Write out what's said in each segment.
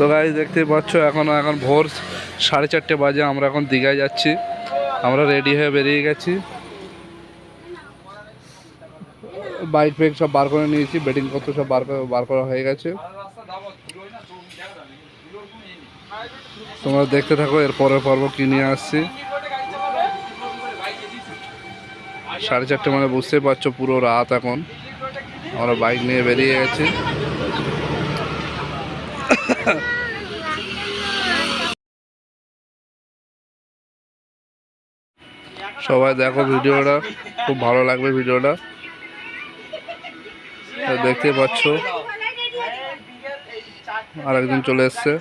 তো গাড়ি দেখতে পাচ্ছ, এখন এখন ভোর সাড়ে চারটে বাজে, আমরা এখন দীঘায় যাচ্ছি। আমরা রেডি হয়ে বেরিয়ে গেছি। বাইক ফেক সব বার করে নিয়েছি বেটিং পত্র সব বার করে, বার করা হয়ে গেছে। তোমরা দেখতে থাকো, এর পরের পর্ব কি নিয়ে আসছি। সাড়ে চারটে মানে বুঝতেই পারছ পুরো রাত এখন। আমরা বাইক নিয়ে বেরিয়ে গেছি। সবাই দেখো ভিডিওটা, খুব ভালো লাগবে ভিডিওটা। দেখতে পাচ্ছ। আর একজন চলে এসছে।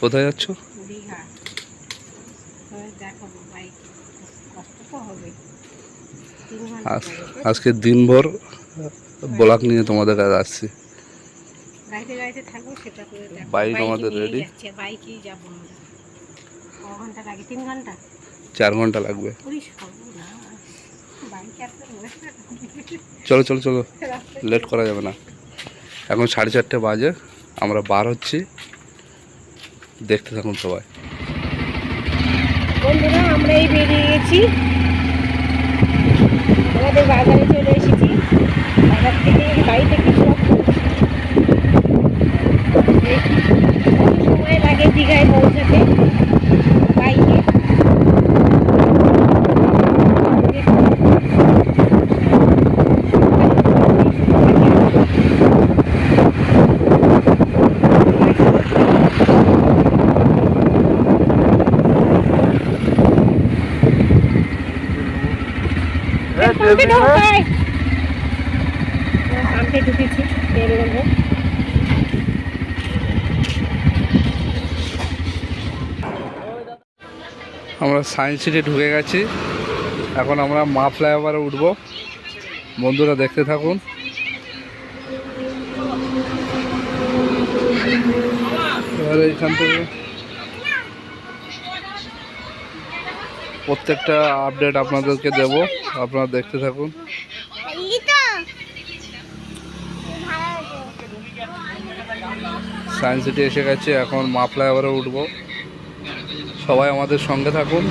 কোথায় যাচ্ছ কষ্ট তো হবে তিন ঘণ্টা আজ যাবে। আজকে দিনভর ব্লক নিয়ে তোমাদের কাছে আসছি। বাইক আমাদের ঘণ্টা চার ঘণ্টা লাগবে। চলো চলো চলো। লেট করা যাবে না। এখন সাড়ে চারটে বাজে। আমরা বার হচ্ছি। দেখতে থাকুন সবাই। বন্ধুরা আমরা এই বেরিয়ে গেছি। বাজারে চলে এসেছি। বাজার থেকে বাড়িতে কিছু সময় লাগে দীঘায় পৌঁছাতে বাইকে ঢুকেছি আমরা সায়েন্স সিটি ঢুকে গেছি। এখন আমরা মা ফ্লাইওভারে উঠবো। বন্ধুরা দেখতে থাকুন। এবারে এখান থেকে প্রত্যেকটা আপডেট আপনাদেরকে দেব। আপনারা দেখতে থাকুন। সায়েন্স সিটি এসে গেছে, এখন মা ফ্লাইওভারে উঠবো। সবাই আমাদের সঙ্গে থাকুন।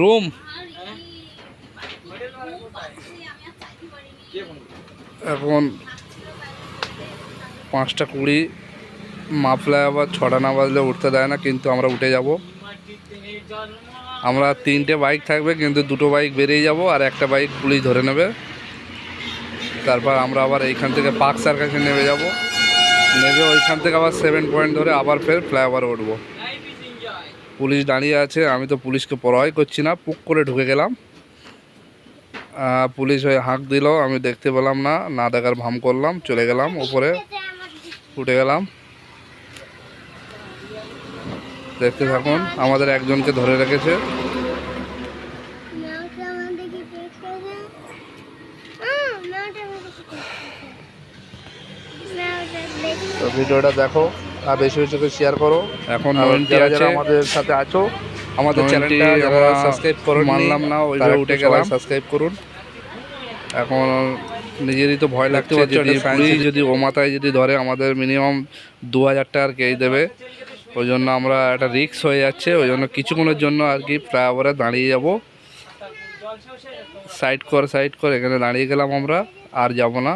রুম এখন পাঁচটা কুড়ি। মাফলায় আবার ছটা না বাজলে উঠতে দেয় না, কিন্তু আমরা উঠে যাব। আমরা তিনটে বাইক থাকবে, কিন্তু দুটো বাইক বেরিয়ে যাব আর একটা বাইক পুলিশ ধরে নেবে। তারপর আমরা আবার এইখান থেকে পার্ক সার্কাসে নেমে যাব। নেমে ওইখান থেকে আবার সেভেন পয়েন্ট ধরে আবার ফের ফ্লাইওভারে উঠবো। পুলিশ দাঁড়িয়ে আছে, আমি তো পুলিশকে পরোয়াই করছি না, পুক করে ঢুকে গেলাম। পুলিশ ওই হাঁক দিল, আমি দেখতে পেলাম না না দেখার ভাম করলাম, চলে গেলাম ওপরে, উঠে গেলাম। দেখতে থাকুন আমাদের একজনকে ধরে রেখেছে। তো ভিডিওটা দেখো আর বেশি বেশি করে শেয়ার করো। এখন আমাদের সাথে আছো আমাদের চ্যানেলটা যারা সাবস্ক্রাইব করো মানলাম না ওই উঠে গেলাম। সাবস্ক্রাইব করুন। এখন নিজেরই তো ভয় লাগতে যদি পুলিশ যদি ও মাথায় যদি ধরে আমাদের মিনিমাম দু হাজার টাকার কেস দেবে। ওই জন্য আমরা একটা রিক্স হয়ে যাচ্ছে, ওই জন্য কিছুক্ষণের জন্য আর কি ফ্লাইওভারে দাঁড়িয়ে যাব। সাইড কর সাইড কর, এখানে দাঁড়িয়ে গেলাম আমরা, আর যাব না।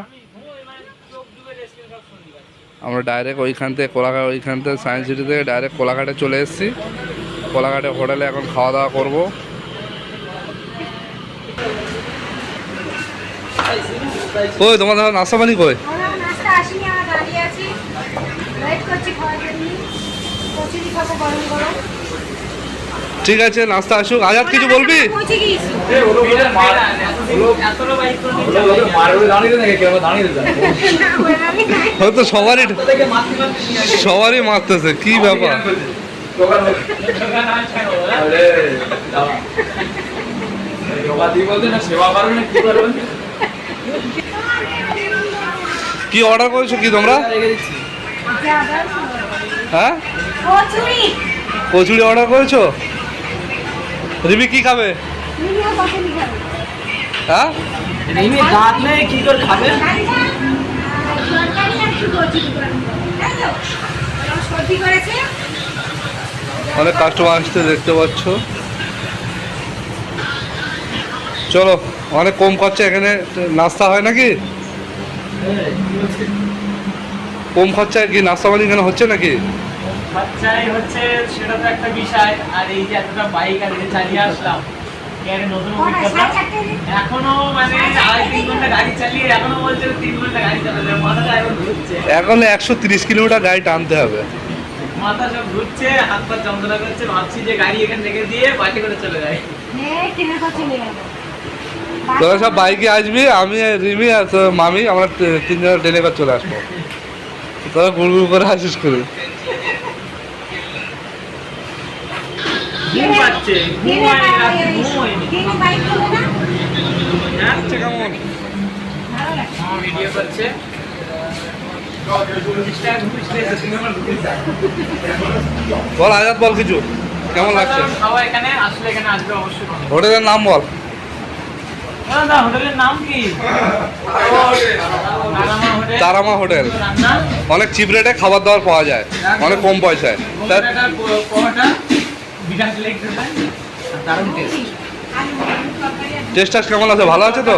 আমরা ডাইরেক্ট ওইখান থেকে কোলাঘাট, ওইখান থেকে সায়েন্স সিটি থেকে ডাইরেক্ট কোলাঘাটে চলে এসেছি। কোলাঘাটে হোটেলে এখন খাওয়া দাওয়া করব। কই, তোমাদের নাস্তা পানি কই? আসিনি ওয়েট করছি খাওয়ার জন্য কচুরি খাব গরম গরম ঠিক আছে, নাস্তা আসুক। আজাদ, কিছু বলবি? হয়তো সবারই সবারই মারতেছে, কি ব্যাপার? কি অর্ডার করেছ কি তোমরা? হ্যাঁ? কচুরি। কচুরি অর্ডার করেছ? রিমি কি খাবে? হ্যাঁ? রিমি দাঁত নেই কি করে খাবে? অনেক কাস্টমার আসতে দেখতে পাচ্ছ। চলো অনেক কম খরচা এখানে নাস্তা হয় নাকি? কম খরচায় কি নাস্তা পানি এখানে হচ্ছে নাকি? খরচাই হচ্ছে সেটা তো একটা বিষয় আর এই যে এতটা বাইক আর যে চালিয়ে আসলাম এর নতুন অভিজ্ঞতা? এখনও মানে আড়াই তিন ঘণ্টা গাড়ি চালিয়ে এখনও বলছে তিন ঘণ্টা গাড়ি চালাবে মাথাটা এখন ঘুরছে। এখন একশো তিরিশ কিলোমিটার গাড়ি টানতে হবে। মাথা সব ঘুরছে হাত পা যন্ত্রণা করছে ভাবছি যে গাড়ি এখানে রেখে দিয়ে বাড়ি করে চলে যায় তোরা সব বাইকে আসবি আমি রিমি আর তোর মামি আমরা তিনজন করে চলে আসব। তোরা গুড় করে আসিস করে ঘুম পাচ্ছে ঘুম হয়নি রাতে ঘুম হয়নি ট্রেনে বাইক চলে না। হ্যাঁ? কেমন ভিডিও করছে বল আজাদ বল কিছু। কেমন লাগছে? খাওয়া এখানে আসলে এখানে আসবে অবশ্যই। হোটেলের নাম বল। দাদা, দাদা, হোটেলের নাম কি? তারামা হোটেল। অনেক চিপ রেটে খাবার দাবার পাওয়া যায় অনেক কম পয়সায়। বিরাট লেগ দারুণ টেস্ট কেমন আছে? ভালো আছে তো?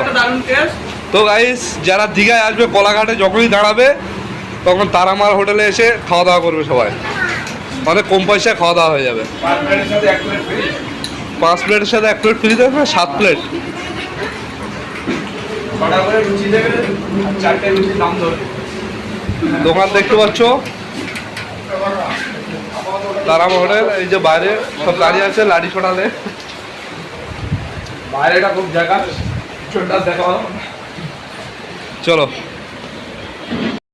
তো গাইস যারা দীঘায় আসবে কলাঘাটে যখনই দাঁড়াবে তখন তারামার হোটেলে এসে খাওয়া দাওয়া করবে সবাই। অনেক কম পয়সায় খাওয়া দাওয়া হয়ে যাবে। পাঁচ প্লেটের সাথে এক প্লেট ফ্রি দেবে সাত প্লেট দোকান দেখতে পাচ্ছ? তারামা মহলের এই যে বাইরে সব দাঁড়িয়ে আছে লাড়ি ছোটালে। বাইরেটা খুব জায়গা চলো।